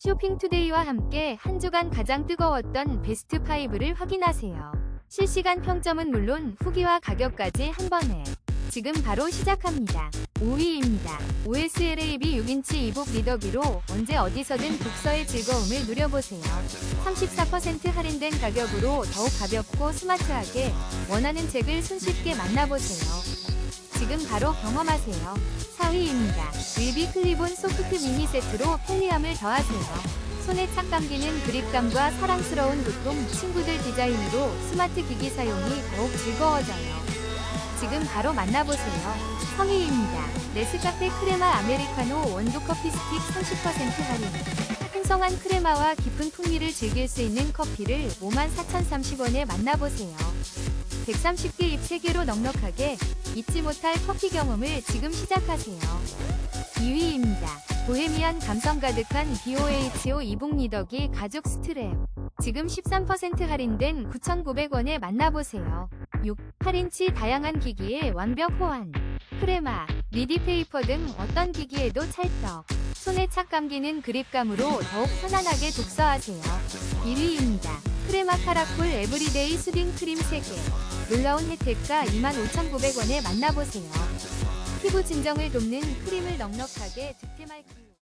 쇼핑투데이와 함께 한 주간 가장 뜨거웠던 베스트 5를 확인하세요. 실시간 평점은 물론 후기와 가격까지 한 번에. 지금 바로 시작합니다. 5위입니다. OSLAB 6인치 이북 리더기로 언제 어디서든 독서의 즐거움을 누려보세요. 34% 할인된 가격으로 더욱 가볍고 스마트하게 원하는 책을 손쉽게 만나보세요. 지금 바로 경험하세요. 4위입니다. 윌비 클리본 소프트 미니 세트로 편리함을 더하세요. 손에 착 감기는 그립감과 사랑스러운 도톰 친구들 디자인으로 스마트 기기 사용이 더욱 즐거워져요. 지금 바로 만나보세요. 성희입니다. 네스카페 크레마 아메리카노 원두 커피 스틱 30% 할인. 풍성한 크레마와 깊은 풍미를 즐길 수 있는 커피를 54,030원에 만나보세요. 130개 잎 3개로 넉넉하게 잊지 못할 커피 경험을 지금 시작하세요. 2위입니다. 보헤미안 감성 가득한 BOHO 이북 리더기 가죽 스트랩. 지금 13% 할인된 9,900원에 만나보세요. 6. 8인치 다양한 기기에 완벽 호환. 크레마, 리디페이퍼 등 어떤 기기에도 찰떡. 손에 착 감기는 그립감으로 더욱 편안하게 독서하세요. 1위입니다. 크레마 카라콜 에브리데이 수딩 크림 3개. 놀라운 혜택가 25,900원에 만나보세요. 피부 진정을 돕는 크림을 넉넉하게 득템할 기회.